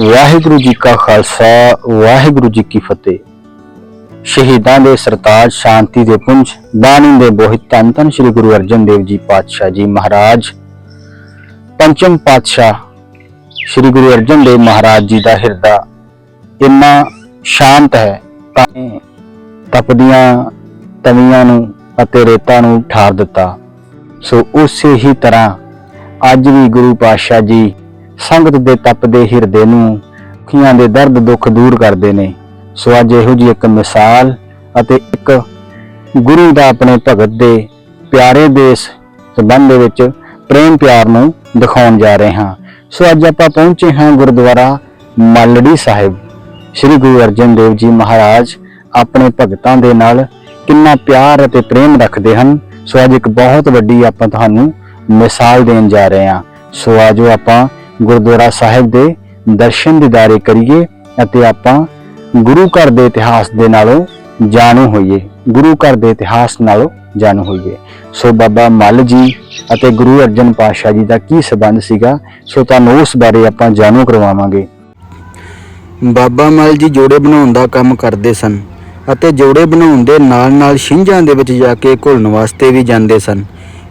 ਵਾਹਿਗੁਰੂ ਜੀ ਕਾ ਖਾਲਸਾ, ਵਾਹਿਗੁਰੂ ਜੀ ਕੀ ਫਤਿਹ। ਸ਼ਹੀਦਾਂ ਦੇ ਸਰਤਾਜ ਸ਼ਾਂਤੀ ਦੇ ਪੁੰਜ, ਬਾਣੀ ਦੇ ਬੋਹਿਤ ਧੰਨ ਧੰਨ ਸ੍ਰੀ ਗੁਰੂ ਅਰਜਨ ਦੇਵ ਜੀ ਪਾਤਸ਼ਾਹ ਜੀ ਮਹਾਰਾਜ। ਪੰਚਮ ਪਾਤਸ਼ਾਹ ਸ੍ਰੀ ਗੁਰੂ ਅਰਜਨ ਦੇਵ ਮਹਾਰਾਜ ਜੀ ਦਾ ਹਿਰਦਾ ਇੰਨਾ ਸ਼ਾਂਤ ਹੈ ਤਾਂ ਤਪਦੀਆਂ, ਤਵੀਆਂ ਨੂੰ ਅਤੇ ਰੇਤਾਂ ਨੂੰ ਠਾਰ ਦਿੱਤਾ। ਸੋ ਉਸੇ ਹੀ ਤਰ੍ਹਾਂ ਅੱਜ ਵੀ ਗੁਰੂ ਪਾਤਸ਼ਾਹ ਜੀ ਸੰਗਤ ਦੇ ਤਪਦੇ ਹਿਰਦੇ ਨੂੰ ਖੀਆਂ ਦੇ ਦਰਦ ਦੁੱਖ ਦੂਰ ਕਰਦੇ ਨੇ। ਸੋ ਅੱਜ ਇਹੋ ਜੀ ਇੱਕ ਮਿਸਾਲ ਅਤੇ ਇੱਕ ਗੁਰੂ ਦਾ ਆਪਣੇ ਭਗਤ ਦੇ ਪਿਆਰੇ ਦੇ ਇਸ ਸੰਬੰਧ ਦੇ ਵਿੱਚ ਪ੍ਰੇਮ ਪਿਆਰ ਨੂੰ ਦਿਖਾਉਣ ਜਾ ਰਹੇ ਹਾਂ। ਸੋ ਅੱਜ ਆਪਾਂ ਪਹੁੰਚੇ ਹਾਂ ਗੁਰਦੁਆਰਾ ਮੱਲੜੀ ਸਾਹਿਬ। ਸ੍ਰੀ ਗੁਰੂ ਅਰਜਨ ਦੇਵ ਜੀ ਮਹਾਰਾਜ ਆਪਣੇ ਭਗਤਾਂ ਦੇ ਨਾਲ ਕਿੰਨਾ ਪਿਆਰ ਅਤੇ ਪ੍ਰੇਮ ਰੱਖਦੇ ਹਨ। ਸੋ ਅੱਜ ਇੱਕ ਬਹੁਤ ਵੱਡੀ ਆਪਾਂ ਤੁਹਾਨੂੰ ਮਿਸਾਲ ਦੇਣ ਜਾ ਰਹੇ ਹਾਂ। ਸੋ ਆਜੋ ਆਪਾਂ ਗੁਰਦੁਆਰਾ ਸਾਹਿਬ ਦੇ ਦਰਸ਼ਨ ਦਿਦਾਰੇ ਕਰੀਏ ਅਤੇ ਆਪਾਂ ਗੁਰੂ ਘਰ ਦੇ ਇਤਿਹਾਸ ਦੇ ਨਾਲੋਂ ਜਾਣੂ ਹੋਈਏ। ਗੁਰੂ ਘਰ ਦੇ ਇਤਿਹਾਸ ਨਾਲੋਂ ਜਾਣੂ ਹੋਈਏ। ਸੋ ਬਾਬਾ ਮੱਲ ਜੀ ਅਤੇ ਗੁਰੂ ਅਰਜਨ ਪਾਤਸ਼ਾਹ ਜੀ ਦਾ ਕੀ ਸਬੰਧ ਸੀਗਾ, ਸੋ ਤੁਹਾਨੂੰ ਉਸ ਬਾਰੇ ਆਪਾਂ ਜਾਣੂ ਕਰਵਾਵਾਂਗੇ। ਬਾਬਾ ਮਲ ਜੀ ਜੋੜੇ ਬਣਾਉਣ ਦਾ ਕੰਮ ਕਰਦੇ ਸਨ ਅਤੇ ਜੋੜੇ ਬਣਾਉਣ ਦੇ ਨਾਲ-ਨਾਲ ਛਿੰਝਾਂ ਦੇ ਵਿੱਚ ਜਾ ਕੇ ਘੁਲਣ ਵਾਸਤੇ ਵੀ ਜਾਂਦੇ ਸਨ।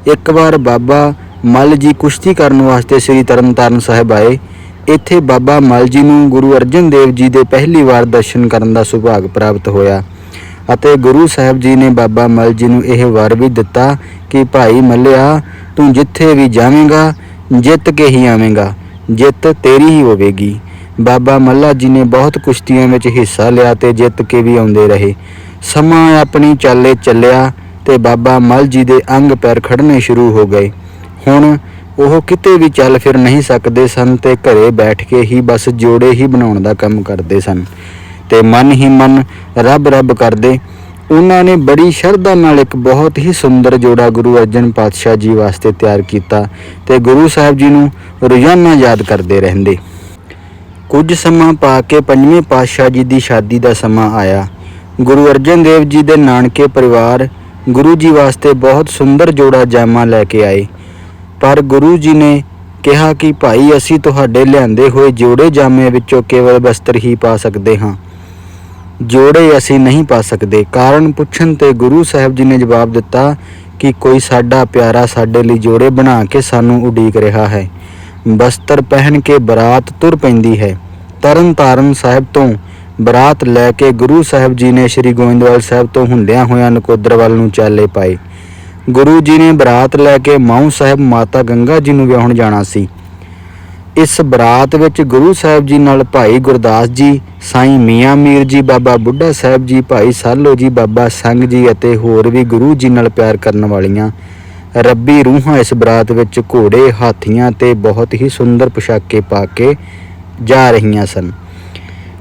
ਇੱਕ ਵਾਰ ਬਾਬਾ ਮਲ ਜੀ ਕੁਸ਼ਤੀ ਕਰਨ ਵਾਸਤੇ ਸ੍ਰੀ ਤਰਨਤਾਰਨ ਸਾਹਿਬ ਆਏ। ਇੱਥੇ ਬਾਬਾ ਮਲ ਜੀ ਨੂੰ ਗੁਰੂ ਅਰਜਨ ਦੇਵ ਜੀ ਦੇ ਪਹਿਲੀ ਵਾਰ ਦਰਸ਼ਨ ਕਰਨ ਦਾ ਸੁਭਾਗ ਪ੍ਰਾਪਤ ਹੋਇਆ ਅਤੇ ਗੁਰੂ ਸਾਹਿਬ ਜੀ ਨੇ ਬਾਬਾ ਮਲ ਜੀ ਨੂੰ ਇਹ ਵਰ ਵੀ ਦਿੱਤਾ ਕਿ, ਭਾਈ ਮੱਲਿਆ, ਤੂੰ ਜਿੱਥੇ ਵੀ ਜਾਵੇਂਗਾ, ਜਿੱਤ ਕੇ ਹੀ ਆਵੇਂਗਾ, ਜਿੱਤ ਤੇਰੀ ਹੀ ਹੋਵੇਗੀ। ਬਾਬਾ ਮੱਲਾ ਜੀ ਨੇ ਬਹੁਤ ਕੁਸ਼ਤੀਆਂ ਵਿੱਚ ਹਿੱਸਾ ਲਿਆ ਤੇ ਜਿੱਤ ਕੇ ਵੀ ਆਉਂਦੇ ਰਹੇ। ਸਮਾਂ ਆਪਣੀ ਚਾਲੇ ਚੱਲਿਆ ਤੇ ਬਾਬਾ ਮੱਲ ਜੀ ਦੇ ਅੰਗ ਪੈਰ ਖੜਨੇ ਸ਼ੁਰੂ ਹੋ ਗਏ। ਹੁਣ ਉਹ ਕਿਤੇ ਵੀ ਚੱਲ ਫਿਰ ਨਹੀਂ ਸਕਦੇ ਸਨ ਤੇ ਘਰੇ ਬੈਠ ਕੇ ਹੀ ਬਸ ਜੋੜੇ ਹੀ ਬਣਾਉਣ ਦਾ ਕੰਮ ਕਰਦੇ ਸਨ। ਤੇ ਮਨ ਹੀ ਮਨ ਰੱਬ ਰੱਬ ਕਰਦੇ। ਉਹਨਾਂ ਨੇ ਬੜੀ ਸ਼ਰਧਾ ਨਾਲ ਇੱਕ ਬਹੁਤ ਹੀ ਸੁੰਦਰ ਜੋੜਾ ਗੁਰੂ ਅਰਜਨ ਪਾਤਸ਼ਾਹ ਜੀ ਵਾਸਤੇ ਤਿਆਰ ਕੀਤਾ ਤੇ ਗੁਰੂ ਸਾਹਿਬ ਜੀ ਨੂੰ ਰੋਜ਼ਾਨਾ ਯਾਦ ਕਰਦੇ ਰਹਿੰਦੇ। ਕੁਝ ਸਮਾਂ ਪਾ ਕੇ ਪੰਜਵੇਂ ਪਾਤਸ਼ਾਹ ਜੀ ਦੀ ਸ਼ਾਦੀ ਦਾ ਸਮਾਂ ਆਇਆ। ਗੁਰੂ ਅਰਜਨ ਦੇਵ ਜੀ ਦੇ ਨਾਨਕੇ ਪਰਿਵਾਰ ਗੁਰੂ ਜੀ ਵਾਸਤੇ ਬਹੁਤ ਸੁੰਦਰ ਜੋੜਾ ਜਾਮਾ ਲੈ ਕੇ ਆਏ। ਪਰ ਗੁਰੂ ਜੀ ਨੇ ਕਿਹਾ ਕਿ ਭਾਈ, ਅਸੀਂ ਤੁਹਾਡੇ ਲਿਆਂਦੇ ਹੋਏ ਜੋੜੇ ਜਾਮੇ ਵਿੱਚੋਂ ਕੇਵਲ ਬਸਤਰ ਹੀ ਪਾ ਸਕਦੇ ਹਾਂ। ਜੋੜੇ ਅਸੀਂ ਨਹੀਂ ਪਾ ਸਕਦੇ। ਕਾਰਨ ਪੁੱਛਣ ਤੇ ਗੁਰੂ ਸਾਹਿਬ ਜੀ ਨੇ ਜਵਾਬ ਦਿੱਤਾ ਕਿ ਕੋਈ ਸਾਡਾ ਪਿਆਰਾ ਸਾਡੇ ਲਈ ਜੋੜੇ ਬਣਾ ਕੇ ਸਾਨੂੰ ਉਡੀਕ ਰਿਹਾ ਹੈ। ਬਸਤਰ ਪਹਿਨ ਕੇ ਬਰਾਤ ਤੁਰ ਪੈਂਦੀ ਹੈ। ਤਰਨ ਤਾਰਨ ਸਾਹਿਬ ਤੋਂ ਬਰਾਤ ਲੈ ਕੇ ਗੁਰੂ ਸਾਹਿਬ ਜੀ ਨੇ ਸ੍ਰੀ ਗੋਇੰਦਵਾਲ ਸਾਹਿਬ ਤੋਂ ਹੁੰਦਿਆਂ ਹੋਇਆਂ ਨਕੋਦਰ ਵੱਲ ਨੂੰ ਚਾਲੇ ਪਾਏ। ਗੁਰੂ ਜੀ ਨੇ ਬਰਾਤ ਲੈ ਕੇ ਮਾਊ ਸਾਹਿਬ ਮਾਤਾ ਗੰਗਾ ਜੀ ਨੂੰ ਵਿਆਹਣ ਜਾਣਾ ਸੀ। ਇਸ ਬਰਾਤ ਵਿੱਚ ਗੁਰੂ ਸਾਹਿਬ ਜੀ ਨਾਲ ਭਾਈ ਗੁਰਦਾਸ ਜੀ, ਸਾਈਂ ਮੀਆਂ ਮੀਰ ਜੀ, ਬਾਬਾ ਬੁੱਢਾ ਸਾਹਿਬ ਜੀ, ਭਾਈ ਸਾਲੋ ਜੀ, ਬਾਬਾ ਸੰਗ ਜੀ ਅਤੇ ਹੋਰ ਵੀ ਗੁਰੂ ਜੀ ਨਾਲ ਪਿਆਰ ਕਰਨ ਵਾਲੀਆਂ ਰੱਬੀ ਰੂਹਾਂ ਇਸ ਬਰਾਤ ਵਿੱਚ ਘੋੜੇ, ਹਾਥੀਆਂ ਤੇ ਬਹੁਤ ਹੀ ਸੁੰਦਰ ਪੁਸ਼ਾਕੇ ਪਾ ਕੇ ਜਾ ਰਹੀਆਂ ਸਨ।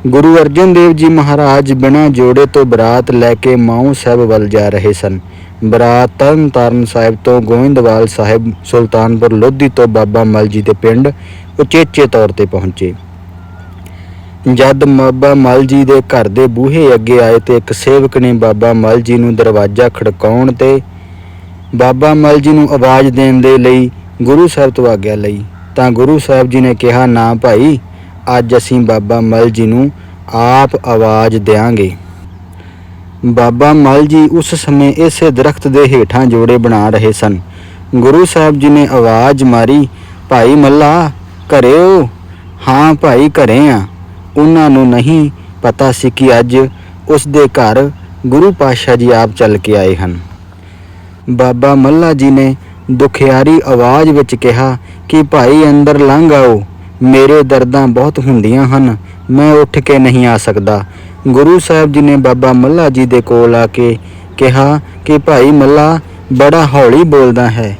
ਗੁਰੂ ਅਰਜਨ ਦੇਵ ਜੀ ਮਹਾਰਾਜ ਬਿਨਾਂ ਜੋੜੇ ਤੋਂ ਬਰਾਤ ਲੈ ਕੇ ਮਾਊ ਸਾਹਿਬ ਵੱਲ ਜਾ ਰਹੇ ਸਨ। ਬਰਾਤ ਤਰਨ ਤਾਰਨ ਸਾਹਿਬ ਤੋਂ ਗੋਇੰਦਵਾਲ ਸਾਹਿਬ ਸੁਲਤਾਨਪੁਰ ਲੋਧੀ ਤੋਂ ਬਾਬਾ ਮਲ ਜੀ ਦੇ ਪਿੰਡ ਉਚੇਚੇ ਤੌਰ ਤੇ ਪਹੁੰਚੇ। ਜਦ ਬਾਬਾ ਮਲ ਜੀ ਦੇ ਘਰ ਦੇ ਬੂਹੇ ਅੱਗੇ ਆਏ ਤੇ ਇੱਕ ਸੇਵਕ ਨੇ ਬਾਬਾ ਮਲ ਜੀ ਨੂੰ ਦਰਵਾਜ਼ਾ ਖੜਕਾਉਣ ਤੇ ਬਾਬਾ ਮਲ ਜੀ ਨੂੰ ਆਵਾਜ਼ ਦੇਣ ਦੇ ਲਈ ਗੁਰੂ ਸਾਹਿਬ ਤੋਂ ਆਗਿਆ ਲਈ, ਤਾਂ ਗੁਰੂ ਸਾਹਿਬ ਜੀ ਨੇ ਕਿਹਾ, ਨਾ ਭਾਈ, ਅੱਜ ਅਸੀਂ ਬਾਬਾ ਮਲ ਜੀ ਨੂੰ ਆਪ ਆਵਾਜ਼ ਦੇਾਂਗੇ ਬਾਬਾ ਮਲ ਜੀ ਉਸ ਸਮੇਂ ਇਸੇ ਦਰਖਤ ਦੇ ਹੇਠਾਂ ਜੋੜੇ ਬਣਾ ਰਹੇ ਸਨ। ਗੁਰੂ ਸਾਹਿਬ ਜੀ ਨੇ ਆਵਾਜ਼ ਮਾਰੀ, ਭਾਈ ਮੱਲਾ ਘਰੇ ਹੋ ਹਾਂ ਭਾਈ, ਘਰੇ ਆ। ਉਹਨਾਂ ਨੂੰ ਨਹੀਂ ਪਤਾ ਸੀ ਕਿ ਅੱਜ ਉਸ ਦੇ ਘਰ ਗੁਰੂ ਪਾਤਸ਼ਾਹ ਜੀ ਆਪ ਚੱਲ ਕੇ ਆਏ ਹਨ। ਬਾਬਾ ਮੱਲਾ ਜੀ ਨੇ ਦੁਖਿਆਰੀ ਆਵਾਜ਼ ਵਿੱਚ ਕਿਹਾ ਕਿ, ਭਾਈ, ਅੰਦਰ ਲੰਘ ਆਓ। ਮੇਰੇ ਦਰਦਾਂ ਬਹੁਤ ਹੁੰਦੀਆਂ ਹਨ। ਮੈਂ ਉੱਠ ਕੇ ਨਹੀਂ ਆ ਸਕਦਾ। ਗੁਰੂ ਸਾਹਿਬ ਜੀ ਨੇ ਬਾਬਾ ਮੱਲਾ ਜੀ ਦੇ ਕੋਲ ਆ ਕੇ ਕਿਹਾ ਕਿ ਭਾਈ ਮੱਲਾ, ਬੜਾ ਹੌਲੀ ਬੋਲਦਾ ਹੈ।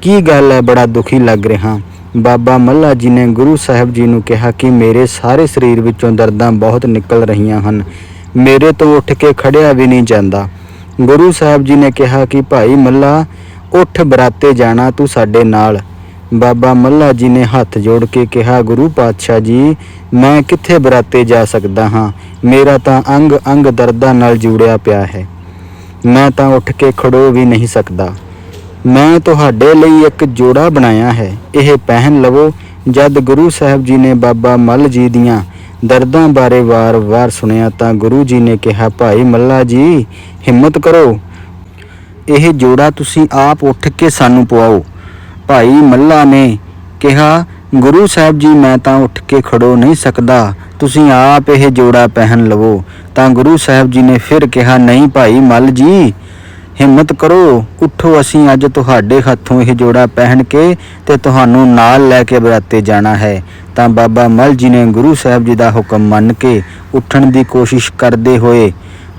ਕੀ ਗੱਲ ਹੈ, ਬੜਾ ਦੁਖੀ ਲੱਗ ਰਿਹਾ। ਬਾਬਾ ਮੱਲਾ ਜੀ ਨੇ ਗੁਰੂ ਸਾਹਿਬ ਜੀ ਨੂੰ ਕਿਹਾ ਕਿ ਮੇਰੇ ਸਾਰੇ ਸਰੀਰ ਵਿੱਚੋਂ ਦਰਦਾਂ ਬਹੁਤ ਨਿਕਲ ਰਹੀਆਂ ਹਨ। ਮੇਰੇ ਤੋਂ ਉੱਠ ਕੇ ਖੜਿਆ ਵੀ ਨਹੀਂ ਜਾਂਦਾ। ਗੁਰੂ ਸਾਹਿਬ ਜੀ ਨੇ ਕਿਹਾ ਕਿ ਭਾਈ ਮੱਲਾ, ਉੱਠ ਬਰਾਤੇ ਜਾਣਾ ਤੂੰ ਸਾਡੇ ਨਾਲ। ਬਾਬਾ ਮੱਲਾ ਜੀ ਨੇ ਹੱਥ ਜੋੜ ਕੇ ਕਿਹਾ, ਗੁਰੂ ਪਾਤਸ਼ਾਹ ਜੀ, ਮੈਂ ਕਿੱਥੇ ਬਰਾਤੇ ਜਾ ਸਕਦਾ ਹਾਂ? ਮੇਰਾ ਤਾਂ ਅੰਗ ਅੰਗ ਦਰਦਾਂ ਨਾਲ ਜੁੜਿਆ ਪਿਆ ਹੈ। ਮੈਂ ਤਾਂ ਉੱਠ ਕੇ ਖੜੋ ਵੀ ਨਹੀਂ ਸਕਦਾ। ਮੈਂ ਤੁਹਾਡੇ ਲਈ ਇੱਕ ਜੋੜਾ ਬਣਾਇਆ ਹੈ। ਇਹ ਪਹਿਨ ਲਵੋ। ਜਦ ਗੁਰੂ ਸਾਹਿਬ ਜੀ ਨੇ ਬਾਬਾ ਮੱਲ ਜੀ ਦੀਆਂ ਦਰਦਾਂ ਬਾਰੇ ਵਾਰ-ਵਾਰ ਸੁਣਿਆ, ਤਾਂ ਗੁਰੂ ਜੀ ਨੇ ਕਿਹਾ, ਭਾਈ ਮੱਲਾ ਜੀ, ਹਿੰਮਤ ਕਰੋ। ਇਹ ਜੋੜਾ ਤੁਸੀਂ ਆਪ ਉੱਠ ਕੇ ਸਾਨੂੰ ਪਵਾਓ ਭਾਈ ਮੱਲਾ ਨੇ ਕਿਹਾ, ਗੁਰੂ ਸਾਹਿਬ ਜੀ, ਮੈਂ ਤਾਂ ਉੱਠ ਕੇ ਖੜੋ ਨਹੀਂ ਸਕਦਾ। ਤੁਸੀਂ ਆਪ ਇਹ ਜੋੜਾ ਪਹਿਨ ਲਵੋ। ਤਾਂ ਗੁਰੂ ਸਾਹਿਬ ਜੀ ਨੇ ਫਿਰ ਕਿਹਾ, ਨਹੀਂ ਭਾਈ ਮੱਲ ਜੀ, ਹਿੰਮਤ ਕਰੋ। ਉੱਠੋ, ਅਸੀਂ ਅੱਜ ਤੁਹਾਡੇ ਹੱਥੋਂ ਇਹ ਜੋੜਾ ਪਹਿਨ ਕੇ ਤੇ ਤੁਹਾਨੂੰ ਨਾਲ ਲੈ ਕੇ ਬਰਾਤੇ ਜਾਣਾ ਹੈ। ਤਾਂ ਬਾਬਾ ਮਲ ਜੀ ਨੇ ਗੁਰੂ ਸਾਹਿਬ ਜੀ ਦਾ ਹੁਕਮ ਮੰਨ ਕੇ ਉੱਠਣ ਦੀ ਕੋਸ਼ਿਸ਼ ਕਰਦੇ ਹੋਏ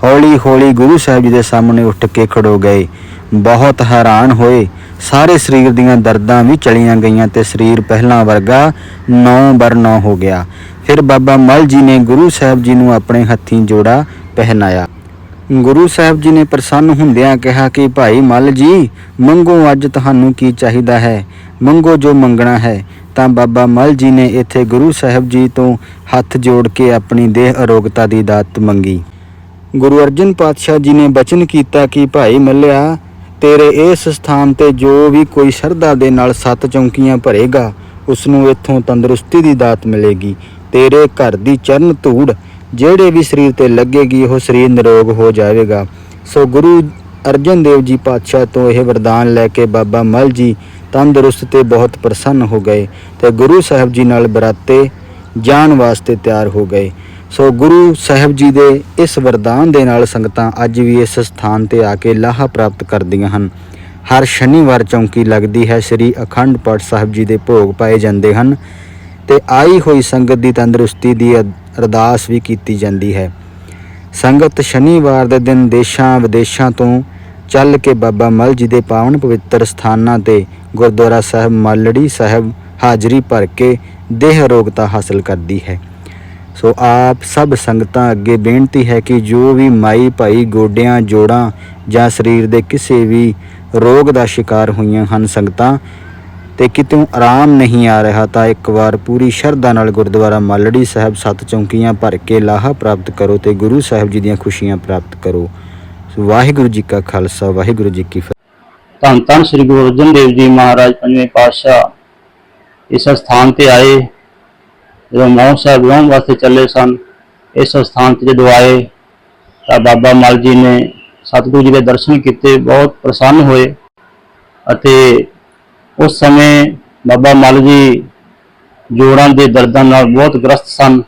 ਹੌਲੀ ਹੌਲੀ ਗੁਰੂ ਸਾਹਿਬ ਜੀ ਦੇ ਸਾਹਮਣੇ ਉੱਠ ਕੇ ਖੜੋ ਗਏ। ਬਹੁਤ ਹੈਰਾਨ ਹੋਏ। ਸਾਰੇ ਸਰੀਰ ਦੀਆਂ ਦਰਦਾਂ ਵੀ ਚਲੀਆਂ ਗਈਆਂ ਤੇ ਸਰੀਰ ਪਹਿਲਾਂ ਵਰਗਾ ਨੌ ਬਰ ਨੌ ਹੋ ਗਿਆ। ਫਿਰ ਬਾਬਾ ਮਲ ਜੀ ਨੇ ਗੁਰੂ ਸਾਹਿਬ ਜੀ ਨੂੰ ਆਪਣੇ ਹੱਥੀਂ ਜੋੜਾ ਪਹਿਨਾਇਆ। ਗੁਰੂ ਸਾਹਿਬ ਜੀ ਨੇ ਪ੍ਰਸੰਨ ਹੁੰਦਿਆਂ ਕਿਹਾ ਕਿ, ਭਾਈ ਮਲ ਜੀ, ਮੰਗੋ ਅੱਜ ਤੁਹਾਨੂੰ ਕੀ ਚਾਹੀਦਾ ਹੈ? ਮੰਗੋ ਜੋ ਮੰਗਣਾ ਹੈ। ਤਾਂ ਬਾਬਾ ਮਲ ਜੀ ਨੇ ਇੱਥੇ ਗੁਰੂ ਸਾਹਿਬ ਜੀ ਤੋਂ ਹੱਥ ਜੋੜ ਕੇ ਆਪਣੀ ਦੇਹ ਅਰੋਗਤਾ ਦੀ ਦਾਤ ਮੰਗੀ। ਗੁਰੂ ਅਰਜਨ ਪਾਤਸ਼ਾਹ ਜੀ ਨੇ ਬਚਨ ਕੀਤਾ ਕਿ, ਭਾਈ ਮੱਲਿਆ ਤੇਰੇ ਇਸ ਸਥਾਨ ਤੇ ਜੋ ਵੀ ਕੋਈ ਸ਼ਰਧਾ ਦੇ ਨਾਲ ਸੱਤ ਚੌਂਕੀਆਂ ਭਰੇਗਾ ਉਸ ਨੂੰ ਇੱਥੋਂ ਤੰਦਰੁਸਤੀ ਦੀ ਦਾਤ ਮਿਲੇਗੀ। ਤੇਰੇ ਘਰ ਦੀ ਚਰਨ ਧੂੜ ਜਿਹੜੇ ਵੀ ਸਰੀਰ ਤੇ ਲੱਗੇਗੀ, ਉਹ ਸਰੀਰ ਨਿਰੋਗ ਹੋ ਜਾਵੇਗਾ। ਸੋ ਗੁਰੂ ਅਰਜਨ ਦੇਵ ਜੀ ਪਾਤਸ਼ਾਹ ਤੋਂ ਇਹ ਵਰਦਾਨ ਲੈ ਕੇ ਬਾਬਾ ਮਲ ਜੀ ਤੰਦਰੁਸਤ ਤੇ ਬਹੁਤ ਪ੍ਰਸੰਨ ਹੋ ਗਏ ਤੇ ਗੁਰੂ ਸਾਹਿਬ ਜੀ ਨਾਲ ਬਰਾਤੇ ਜਾਣ ਵਾਸਤੇ ਤਿਆਰ ਹੋ ਗਏ। ਸੋ ਗੁਰੂ ਸਾਹਿਬ ਜੀ ਦੇ ਇਸ ਵਰਦਾਨ ਦੇ ਨਾਲ ਸੰਗਤਾਂ ਅੱਜ ਵੀ ਇਸ ਸਥਾਨ ਤੇ ਆ ਕੇ ਲਾਹਾ ਪ੍ਰਾਪਤ ਕਰਦੀਆਂ ਹਨ। ਹਰ ਸ਼ਨੀਵਾਰ ਚੌਂਕੀ ਲੱਗਦੀ ਹੈ, ਸ੍ਰੀ ਅਖੰਡ ਪਾਠ ਸਾਹਿਬ ਜੀ ਦੇ ਭੋਗ ਪਾਏ ਜਾਂਦੇ ਹਨ ਤੇ ਆਈ ਹੋਈ ਸੰਗਤ ਦੀ ਤੰਦਰੁਸਤੀ ਦੀ ਅਰ- ਅਰਦਾਸ ਵੀ ਕੀਤੀ ਜਾਂਦੀ ਹੈ। ਸੰਗਤ ਸ਼ਨੀਵਾਰ ਦੇ ਦਿਨ ਦੇਸ਼ਾਂ ਵਿਦੇਸ਼ਾਂ ਤੋਂ ਚੱਲ ਕੇ ਬਾਬਾ ਮਲ ਜੀ ਦੇ ਪਾਵਨ ਪਵਿੱਤਰ ਸਥਾਨਾਂ ਤੇ ਗੁਰਦੁਆਰਾ ਸਾਹਿਬ, ਮਾਲੜੀ ਸਾਹਿਬ ਹਾਜ਼ਰੀ ਭਰ ਕੇ ਦੇਹ ਅਰੋਗਤਾ ਹਾਸਲ ਕਰਦੀ ਹੈ। ਸੋ ਆਪ ਸਭ ਸੰਗਤਾਂ ਅੱਗੇ ਬੇਨਤੀ ਹੈ ਕਿ ਜੋ ਵੀ ਮਾਈ ਭਾਈ ਗੋਡਿਆਂ, ਜੋੜਾਂ ਜਾਂ ਸਰੀਰ ਦੇ ਕਿਸੇ ਵੀ ਰੋਗ ਦਾ ਸ਼ਿਕਾਰ ਹੋਈਆਂ ਹਨ ਸੰਗਤਾਂ ਤੇ ਕਿਤੋਂ ਆਰਾਮ ਨਹੀਂ ਆ ਰਿਹਾ, ਤਾਂ ਇੱਕ ਵਾਰ ਪੂਰੀ ਸ਼ਰਧਾ ਨਾਲ ਗੁਰਦੁਆਰਾ ਮਾਲੜੀ ਸਾਹਿਬ ਸੱਤ ਚੌਂਕੀਆਂ ਭਰ ਕੇ ਲਾਹਾ ਪ੍ਰਾਪਤ ਕਰੋ ਤੇ ਗੁਰੂ ਸਾਹਿਬ ਜੀ ਦੀਆਂ ਖੁਸ਼ੀਆਂ ਪ੍ਰਾਪਤ ਕਰੋ। ਸੋ ਵਾਹਿਗੁਰੂ ਜੀ ਕਾ ਖਾਲਸਾ, ਵਾਹਿਗੁਰੂ ਜੀ ਕੀ ਫਤਿਹ। ਧੰਨ ਧੰਨ ਸ੍ਰੀ ਗੁਰੂ ਅਰਜਨ ਦੇਵ ਜੀ ਮਹਾਰਾਜ ਪੰਜਵੇਂ ਪਾਤਸ਼ਾਹ ਇਸ ਸਥਾਨ ਤੇ ਆਏ। ਜਦੋਂ ਮੌਂ ਸਾਹਿਬ ਵਿਆਹਣ ਵਾਸਤੇ ਚੱਲੇ ਸਨ, ਇਸ ਸਥਾਨ ਤੇ ਜਦੋਂ ਆਏ ਤਾਂ ਬਾਬਾ ਮਲ ਜੀ ਨੇ ਸਤਿਗੁਰੂ ਜੀ ਦੇ ਦਰਸ਼ਨ ਕੀਤੇ, ਬਹੁਤ ਪ੍ਰਸੰਨ ਹੋਏ ਅਤੇ ਉਸ ਸਮੇਂ ਬਾਬਾ ਮਲ ਜੀ ਜੋੜਾਂ ਦੇ ਦਰਦਾਂ ਨਾਲ ਬਹੁਤ ਗ੍ਰਸਤ ਸਨ।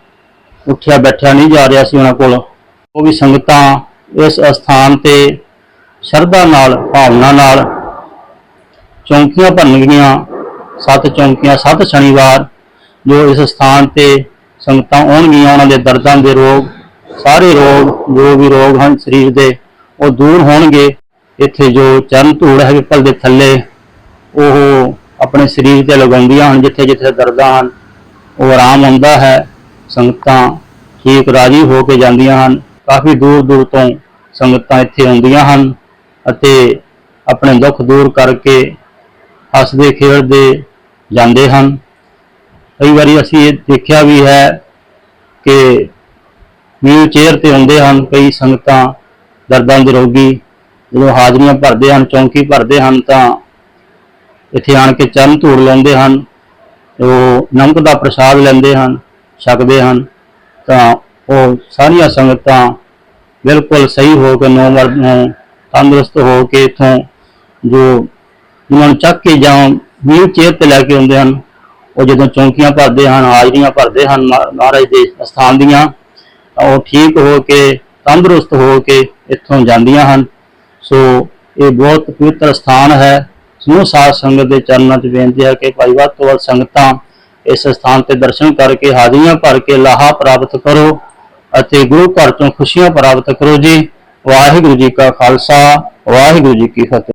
ਉੱਠਿਆ ਬੈਠਿਆ ਨਹੀਂ ਜਾ ਰਿਹਾ ਸੀ ਉਹਨਾਂ ਕੋਲ। ਉਹ ਵੀ ਸੰਗਤਾਂ ਇਸ ਅਸਥਾਨ ਤੇ ਸ਼ਰਧਾ ਨਾਲ, ਭਾਵਨਾ ਨਾਲ ਚੌਂਕੀਆਂ ਭਰਨਗੀਆਂ ਸੱਤ ਚੌਂਕੀਆਂ, ਸੱਤ ਸ਼ਨੀਵਾਰ ਜੋ ਇਸ ਸਥਾਨ ਤੇ ਸੰਗਤਾਂ ਆਉਣਗੀਆਂ, ਉਹਨਾਂ ਦੇ ਦਰਦਾਂ ਦੇ ਰੋਗ, ਸਾਰੇ ਰੋਗ, ਜੋ ਵੀ ਰੋਗ ਹਨ ਸਰੀਰ ਦੇ, ਉਹ ਦੂਰ ਹੋਣਗੇ। ਇੱਥੇ ਜੋ ਚਰਨ ਧੂੜ ਹੈ ਪਿੱਪਲ ਦੇ ਥੱਲੇ, ਉਹ ਆਪਣੇ ਸਰੀਰ ਤੇ ਲਗਾਉਂਦੀਆਂ ਹਨ, ਜਿੱਥੇ ਜਿੱਥੇ ਦਰਦਾਂ ਹਨ, ਉਹ ਆਰਾਮ ਹੁੰਦਾ ਹੈ। ਸੰਗਤਾਂ ਠੀਕ ਰਾਜੀ ਹੋ ਕੇ ਜਾਂਦੀਆਂ ਹਨ। ਕਾਫੀ ਦੂਰ ਦੂਰ ਤੋਂ ਸੰਗਤਾਂ ਇੱਥੇ ਆਉਂਦੀਆਂ ਹਨ ਅਤੇ ਆਪਣੇ ਦੁੱਖ ਦੂਰ ਕਰਕੇ ਹੱਸਦੇ ਖੇਡਦੇ ਜਾਂਦੇ ਹਨ। ਕਈ ਵਾਰੀ ਅਸੀਂ ਇਹ ਦੇਖਿਆ ਵੀ ਹੈ ਕਿ ਵੀਲ ਚੇਅਰ ਤੇ ਆਉਂਦੇ ਹਨ, ਕਈ ਸੰਗਤਾਂ ਦਰਦਾਂ ਦੇ ਰੋਗੀ ਜਦੋਂ ਹਾਜ਼ਰੀਆਂ ਭਰਦੇ ਹਨ, ਚੌਂਕੀ ਭਰਦੇ ਹਨ ਤਾਂ ਇੱਥੇ ਆਣ ਕੇ ਚਰਨ ਧੂੜ ਲੈਂਦੇ ਹਨ, ਉਹ ਨਮਕ ਦਾ ਪ੍ਰਸ਼ਾਦ ਲੈਂਦੇ ਹਨ, ਛਕਦੇ ਹਨ, ਤਾਂ ਉਹ ਸਾਰੀਆਂ ਸੰਗਤਾਂ ਬਿਲਕੁਲ ਸਹੀ ਹੋ ਕੇ ਨੌ ਮਰਦ ਨੂੰ ਤੰਦਰੁਸਤ ਹੋ ਕੇ ਇਥੋਂ ਜੋ ਉਹਨਾਂ ਨੂੰ ਚੱਕ ਕੇ ਜਾਂ ਵੀਲ ਚੇਅਰ ਤੇ ਲੈ ਕੇ ਆਉਂਦੇ ਹਨ ਉਹ ਜਦੋਂ ਚੌਂਕੀਆਂ ਭਰਦੇ ਹਨ, ਹਾਜ਼ਰੀਆਂ ਭਰਦੇ ਹਨ ਮਹਾ- ਮਹਾਰਾਜ ਦੇ ਸਥਾਨ ਦੀਆਂ, ਤਾਂ ਉਹ ਠੀਕ ਹੋ ਕੇ, ਤੰਦਰੁਸਤ ਹੋ ਕੇ ਇੱਥੋਂ ਜਾਂਦੀਆਂ ਹਨ। ਸੋ ਇਹ ਬਹੁਤ ਪਵਿੱਤਰ ਸਥਾਨ ਹੈ। ਸਮੂਹ ਸਾਧ ਸੰਗਤ ਦੇ ਚਰਨਾਂ 'ਚ ਬੇਨਤੀ ਹੈ ਕਿ ਭਾਈ ਵੱਧ ਤੋਂ ਵੱਧ ਸੰਗਤਾਂ ਇਸ ਸਥਾਨ ਤੇ ਦਰਸ਼ਨ ਕਰਕੇ ਹਾਜ਼ਰੀਆਂ ਭਰ ਕੇ ਲਾਹਾ ਪ੍ਰਾਪਤ ਕਰੋ ਅਤੇ ਗੁਰੂ ਘਰ ਤੋਂ ਖੁਸ਼ੀਆਂ ਪ੍ਰਾਪਤ ਕਰੋ ਜੀ। ਵਾਹਿਗੁਰੂ ਜੀ ਕਾ ਖਾਲਸਾ, ਵਾਹਿਗੁਰੂ ਜੀ ਕੀ ਫਤਿਹ।